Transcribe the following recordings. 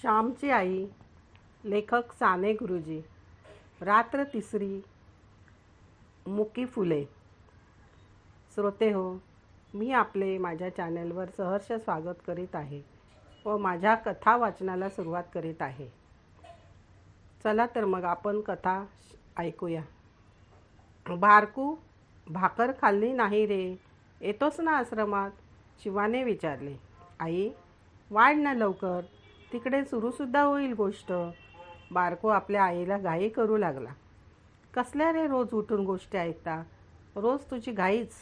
श्यामची आई लेखक साने गुरुजी. रात्र तिसरी मुकी फुले. श्रोते हो मी आपले माझ्या चॅनेलवर सहर्ष स्वागत करीत आहे व माझ्या कथा वाचनाला सुरुवात करीत आहे. चला तर मग आपण कथा ऐकूया. बारकू भाकर खाल्ली नाही रे. येतोस ना आश्रमात? शिवाने विचारले. आई वाढ ना लवकर. तिकडे सुरूसुद्धा होईल गोष्ट. बारको आपल्या आईला घाई करू लागला. कसल्या रे रोज उठून गोष्टी ऐकता? रोज तुझी घाईच.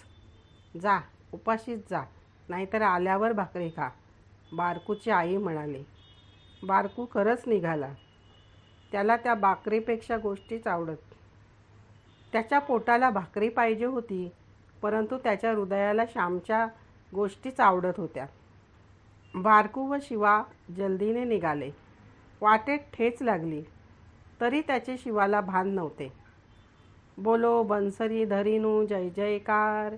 जा उपाशीच जा नाहीतर आल्यावर भाकरी खा. बारकूची आई म्हणाली. बारकू खरंच निघाला. त्याला त्या भाकरीपेक्षा गोष्टीच आवडत. त्याच्या पोटाला भाकरी पाहिजे होती परंतु त्याच्या हृदयाला श्यामच्या गोष्टीच आवडत होत्या. बारकू व शिवा जल्दीने निघाले. वाटेत ठेच लागली. तरी त्याचे शिवाला भान नव्हते. बोलो बनसरी धरिनू जय जयकार.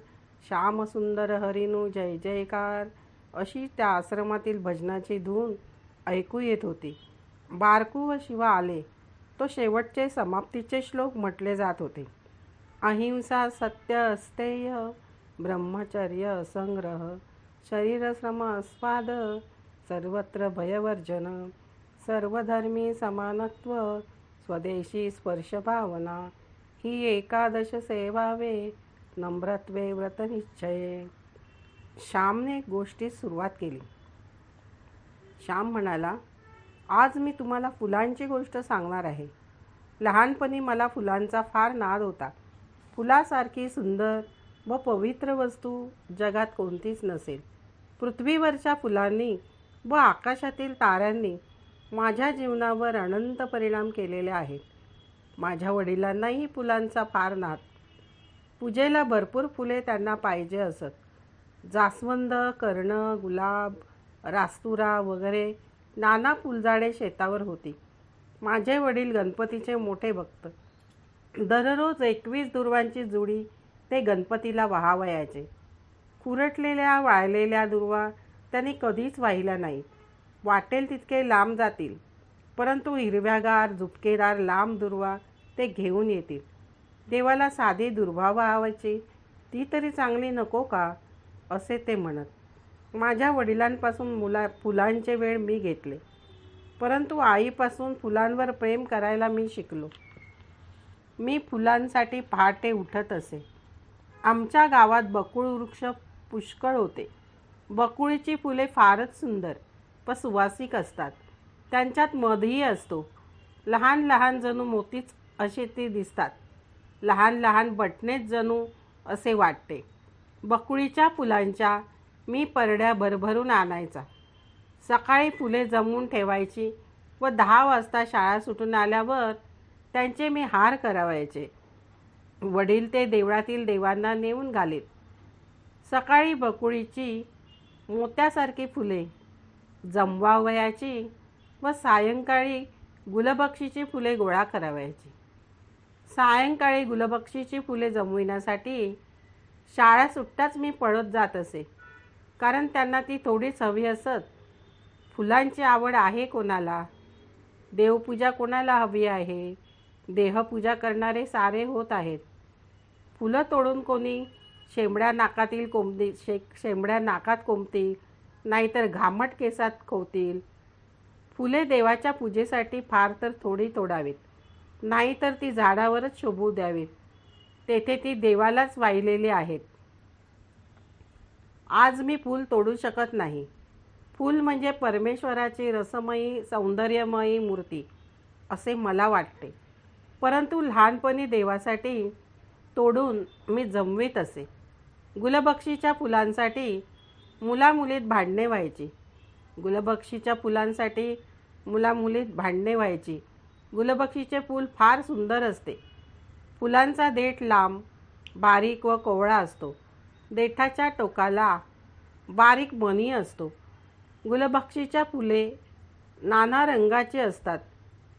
श्यामसुंदर हरिनू जय जयकार. अशी त्या आश्रमातील भजनाची धून ऐकू येत होती. बारकू व शिवा आले. तो शेवटचे समाप्तीचे श्लोक म्हटले जात होते. अहिंसा सत्य अस्तेय ब्रह्मचर्य संग्रह. शरीरश्रम अस्वाद सर्वत्र भयवर्जन सर्वधर्मी समानत्व स्वदेशी स्पर्शभावना ही एकादश सेवावे नम्रत्वे व्रतनिश्चये श्यामने गोष्टीस सुरुवात केली. श्याम म्हणाला आज मी तुम्हाला फुलांची गोष्ट सांगणार आहे. लहानपणी मला फुलांचा फार नाद होता. फुलासारखी सुंदर व पवित्र वस्तू जगात कोणतीच नसेल. पृथ्वीवरच्या फुलांनी व आकाशातील ताऱ्यांनी माझ्या जीवनावर अनंत परिणाम केलेले आहेत. माझ्या वडिलांनाही फुलांचा फार नाद. पूजेला भरपूर फुले त्यांना पाहिजे असत. जास्वंद कर्ण गुलाब रास्तुरा वगैरे नाना फुलझाडे शेतावर होती. माझे वडील गणपतीचे मोठे भक्त. दररोज एकवीस दुर्वांची जुडी ते गणपतीला वाहावयाचे. उरटलेल्या वाळलेल्या दुर्वा त्यांनी कधीच वाहिल्या नाहीत वाटेल तितके लांब जातील परंतु हिरव्यागार झुपकेदार लांब दुर्वा ते घेऊन येतील. देवाला साधी दुर्वा वाहावायची ती तरी चांगली नको का? असे ते म्हणत. माझ्या वडिलांपासून मुला फुलांचे वेळ मी घेतले. परंतु आईपासून फुलांवर प्रेम करायला मी शिकलो. मी फुलांसाठी पहाटे उठत असे. आमच्या गावात बकुळ वृक्ष पुष्कळ होते. बकुळीची फुले फारच सुंदर व सुवासिक असतात. त्यांच्यात मधही असतो. लहान लहान जणू मोतीच असे ते दिसतात. लहान लहान बटणेच जणू असे वाटते. बकुळीच्या फुलांच्या मी परड्या भरभरून आणायचा. सकाळी फुले जमवून ठेवायची व दहा वाजता शाळा सुटून आल्यावर त्यांचे मी हार करावायचे. वडील ते देवळातील देवांना नेऊन घालीत. सकाळी बकुळीची मोत्यासारखी फुले जमवावयाची व सायंकाळी गुलबक्षीची फुले गोळा करावयाची. सायंकाळी गुलबक्षीची फुले जमविण्यासाठी शाळा सुट्टाच मी पळत जात असे. कारण त्यांना ती थोडीच हवी असत. फुलांची आवड आहे कोणाला? देवपूजा कोणाला हवी आहे? देहपूजा करणारे सारे होत आहेत. फुलं तोडून कोणी शेंबड्या नाकातील कोंबती शे शेंबड्या नाकात कोंबतील नाहीतर घामट केसात खोवतील फुले देवाच्या पूजेसाठी फार तर थोडी तोडावीत. नाहीतर ती झाडावरच शोभू द्यावीत. तेथे ती देवालाच वाहिलेली आहेत. आज मी फूल तोडू शकत नाही. फूल म्हणजे परमेश्वराची रसमयी सौंदर्यमयी मूर्ती असे मला वाटते. परंतु लहानपणी देवासाठी तोडून मी जमवीत असे. गुलबक्षीच्या फुलांसाठी मुलामुलीत भांडणे व्हायची. गुलबक्षीच्या फुलांसाठी मुलामुलीत भांडणे व्हायची. गुलबक्षीचे फूल फार सुंदर असते. फुलांचा देठ लांब बारीक व कोवळा असतो. देठाच्या टोकाला बारीक मणी असतो. गुलबक्षीच्या फुले नाना रंगाची असतात.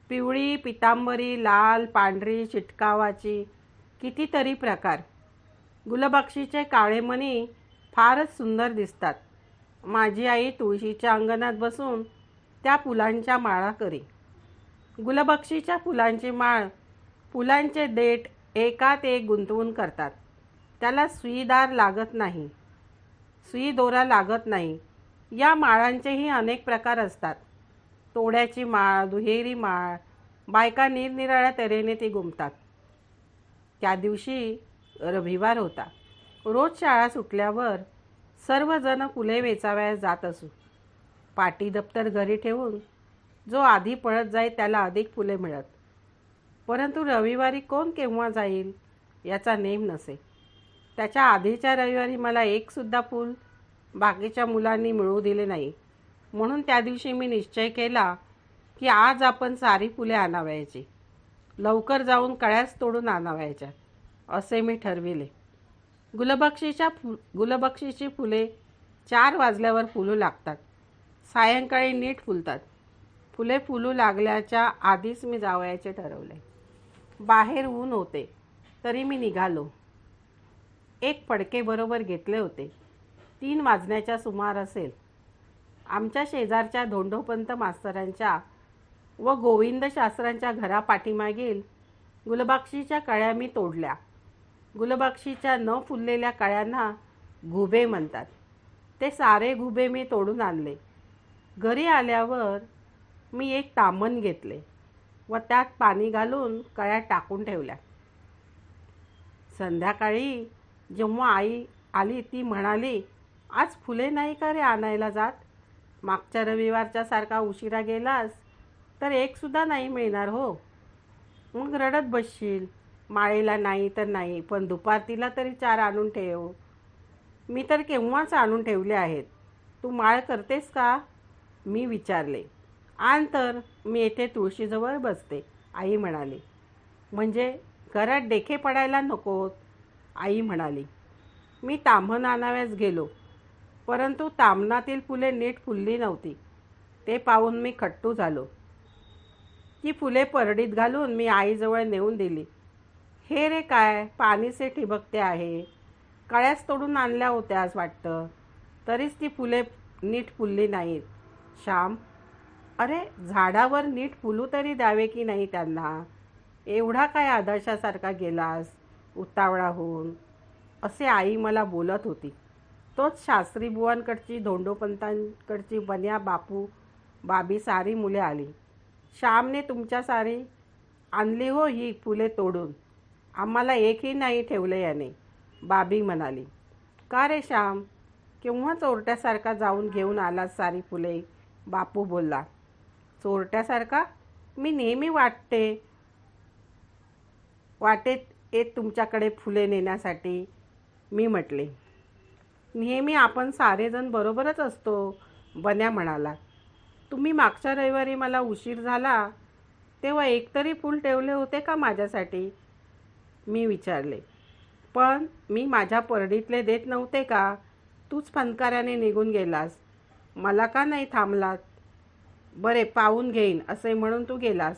पिवळी पितांबरी लाल पांढरी चिटकावाची कितीतरी प्रकार. गुलबक्षीचे काळे मणी फारच सुंदर दिसतात. माझी आई तुळशीच्या अंगणात बसून त्या फुलांच्या माळा करी. गुलबक्षीच्या फुलांची माळ फुलांचे देठ एकात एक गुंतवून करतात. त्याला सुईदार लागत नाही. सुई दोरा लागत नाही. या माळांचेही अनेक प्रकार असतात. तोड्याची माळ दुहेरी माळ बायका निरनिराळ्या तऱ्हेने ती गुंमतात त्या दिवशी रविवार होता. रोज शाळा सुटल्यावर सर्वजण फुले वेचावयास जात असू. पाटी दप्तर घरी ठेवून जो आधी पळत जाईल त्याला अधिक फुले मिळत. परंतु रविवारी कोण केव्हा जाईल याचा नेम नसे. त्याच्या आधीच्या रविवारी मला एकसुद्धा फूल बाकीच्या मुलांनी मिळू दिले नाही. म्हणून त्या दिवशी मी निश्चय केला की आज आपण सारी फुले आणावयाची. लवकर जाऊन कळ्यास तोडून आणावयाच्या. असे मी ठरविले. गुलबक्षीच्या फु गुलबक्षीची फुले चार वाजल्यावर फुलू लागतात. सायंकाळी नीट फुलतात. फुले फुलू लागल्याच्या आधीच मी जावयाचे ठरवले. बाहेर ऊन होते तरी मी निघालो. एक फडके बरोबर घेतले होते. तीन वाजण्याच्या सुमार असेल. आमच्या शेजारच्या धोंडोपंत मास्तरांच्या व गोविंद शास्त्रांच्या घरापाठीमागील गुलबाक्षीच्या गुलबक्षीच्या कळ्या मी तोडल्या. गुलबक्षीच्या न फुललेल्या कळ्यांना घुबे म्हणतात. ते सारे घुबे मी तोडून आणले. घरी आल्यावर मी एक तामण घेतले व त्यात पाणी घालून कळ्या टाकून ठेवल्या. संध्याकाळी जेव्हा आई आली ती म्हणाली आज फुले नाही का रे आणायला जात? मागच्या रविवारच्या सारखा उशिरा गेलास तर एकसुद्धा नाही मिळणार हो. मग रडत बसशील. माळेला नाही तर नाही पण दुपारतीला तरी चार आणून ठेव. मी तर केव्हाच आणून ठेवले आहेत. तू माळ करतेस का? मी विचारले. आण तर मी येथे तुळशीजवळ बसते आई म्हणाली. म्हणजे घरात डेखे पडायला नकोत आई म्हणाली. मी ताम्हण आणाव्यास गेलो परंतु तामणातील फुले नीट फुलली नव्हती. ते पाहून मी खट्टू झालो. ती फुले परडीत घालून मी आईजवळ नेऊन दिली. हे रे काय? पाणीचे ठिबकते आहे. कळ्यास तोडून आणल्या होत्या आज वाटतं. तरीच ती फुले नीट फुलली नाहीत. श्याम अरे झाडावर नीट फुलू तरी द्यावे की नाही त्यांना? एवढा काय आदर्शासारखा गेलास? उतावळा होऊन असे आई मला बोलत होती. तोच शास्त्री बुवांकडची धोंडोपंतांकडची बन्या बापू बाबी सारी मुले आली. श्यामने तुमच्या सारी आणली हो ही फुले तोडून. आम्हाला एकही नाही ठेवलं याने. बाबी म्हणाली का रे श्याम? केव्हा चोरट्यासारखा जाऊन घेऊन आलात सारी फुले? बापू बोलला चोरट्यासारखा? मी नेहमी वाटते वाटेत येत तुमच्याकडे फुले नेण्यासाठी मी म्हटले. नेहमी आपण सारेजण बरोबरच असतो बन्या म्हणाला. तुम्ही मागच्या रविवारी मला उशीर झाला तेव्हा एकतरी फूल ठेवले होते का माझ्यासाठी? मी विचारले. पण मी माझ्या परडीतले देत नव्हते का? तूच फनकाऱ्याने निघून गेलास. मला का नाही थांबलात? बरे पाहून घेईन असे म्हणून तू गेलास.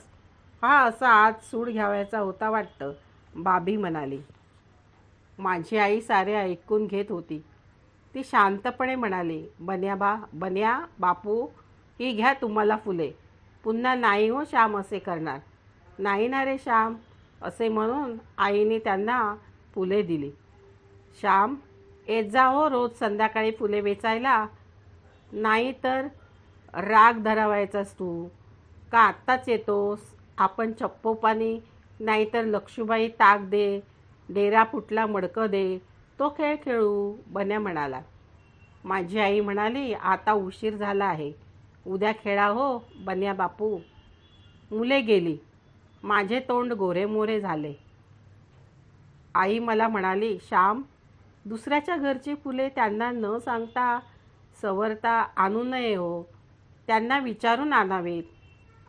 हा असा आज सूड घ्यावायचा होता वाटतं बाबी म्हणाली. माझी आई सारे ऐकून घेत होती. ती शांतपणे म्हणाली बन्या बा बन्या बापू ही घ्या तुम्हाला फुले. पुन्हा नाही हो श्याम असे करणार. नाही ना रे श्याम. असे म्हणून आईने त्यांना फुले दिली. श्याम येत जा हो रोज संध्याकाळी फुले वेचायला. नाही तर राग धरावायचास तू. का आत्ताच येतोस? आपण चप्पोपानी नाहीतर लक्ष्मीबाई ताक दे डेरा फुटला मडकं दे. तो खेळ खेळू बन्या म्हणाला. माझी आई म्हणाली आता उशीर झाला आहे. उद्या खेळा हो बन्या बापू. मुले गेली. माझे तोंड गोरेमोरे झाले. आई मला म्हणाली श्याम दुसऱ्याच्या घरची फुले त्यांना न सांगता सवरता आणू नये हो. त्यांना विचारून आणावीत.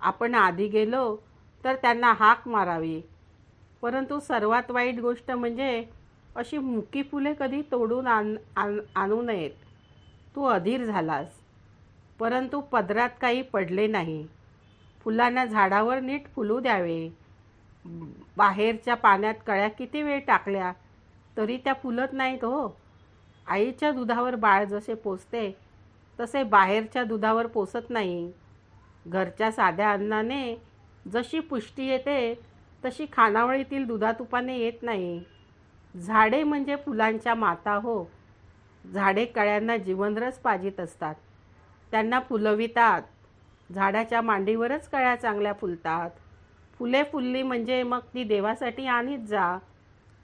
आपण आधी गेलो तर त्यांना हाक मारावी. परंतु सर्वात वाईट गोष्ट म्हणजे अशी मुकी फुले कधी तोडून आण आण आणू नयेत. तू अधीर झालास. परंतु पदरात काही पडले नाही. फुलांना झाडावर नीट फुलू द्यावे. बाहेरच्या पाण्यात कळ्या किती वेळ टाकल्या तरी त्या फुलत नाहीत हो. आईच्या दुधावर बाळ जसे पोचते तसे बाहेरच्या दुधावर पोसत नाही. घरच्या साध्या अन्नाने जशी पुष्टी येते तशी खानावळीतील दुधातुपाने येत नाही. झाडे म्हणजे फुलांच्या माता हो. झाडे कळ्यांना जीवनरस पाजित असतात. त्यांना फुलवितात. झाडाच्या मांडीवरच कळ्या चांगल्या फुलतात. फुले फुलली म्हणजे मग ती देवासाठी आणीत जा.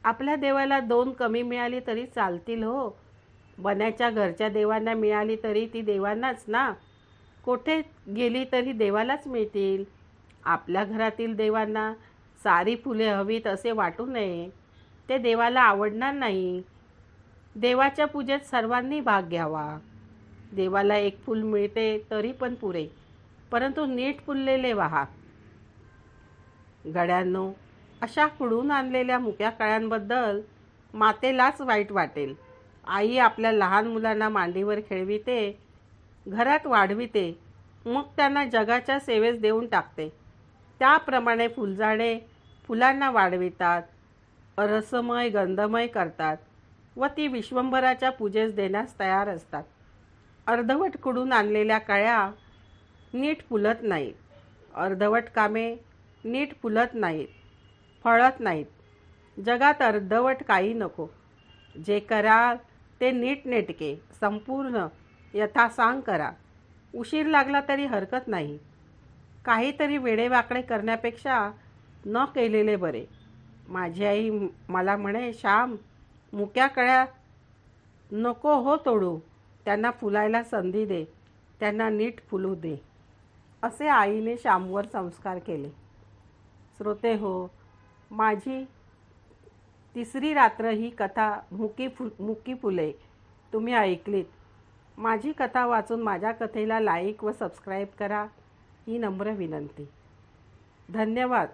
आपल्या देवाला दोन कमी मिळाली तरी चालतील हो. बन्याच्या घरच्या देवांना मिळाली तरी ती देवांनाच ना. कोठे गेली तरी देवालाच मिळतील. आपल्या घरातील देवांना सारी फुले हवीत असे वाटू नये. ते देवाला आवडणार नाही. देवाच्या पूजेत सर्वांनी भाग घ्यावा. देवाला एक फूल मिळते तरी पण पुरे. परंतु नीट फुललेले वाहा. गड्यांनो अशा कुडून आणलेल्या मुक्या कळ्यांबद्दल मातेलाच वाईट वाटेल. आई आपल्या लहान मुलांना मांडीवर खेळविते घरात वाढविते मग त्यांना जगाच्या सेवेस देऊन टाकते. त्याप्रमाणे फुलझाडे फुलांना वाढवितात रसमय गंधमय करतात व ती विश्वंभराच्या पूजेस देण्यास तयार असतात. अर्धवट कुडून आणलेल्या कळ्या नीट फुलत नाहीत. अर्धवट कामे नीट फुलत नाहीत. फळत नाहीत. जगात अर्धवट काही नको. जे कराल ते नीटनेटके संपूर्ण यथासांग करा. उशीर लागला तरी हरकत नाही. काहीतरी वेडेवाकडे करण्यापेक्षा न केलेले बरे. माझी आई मला म्हणे श्याम मुक्या कळ्या नको हो तोडू. त्यांना फुलायला संधी दे. त्यांना नीट फुलू दे. असे आईने श्यामवर संस्कार केले. श्रोते हो माझी तिसरी रात्र ही कथा मुकी फु मुकी फुले. तुम्ही ऐकलीत. माझी कथा वाचून माझ्या कथेला लाईक व सबस्क्राईब करा ही नम्र विनंती. धन्यवाद.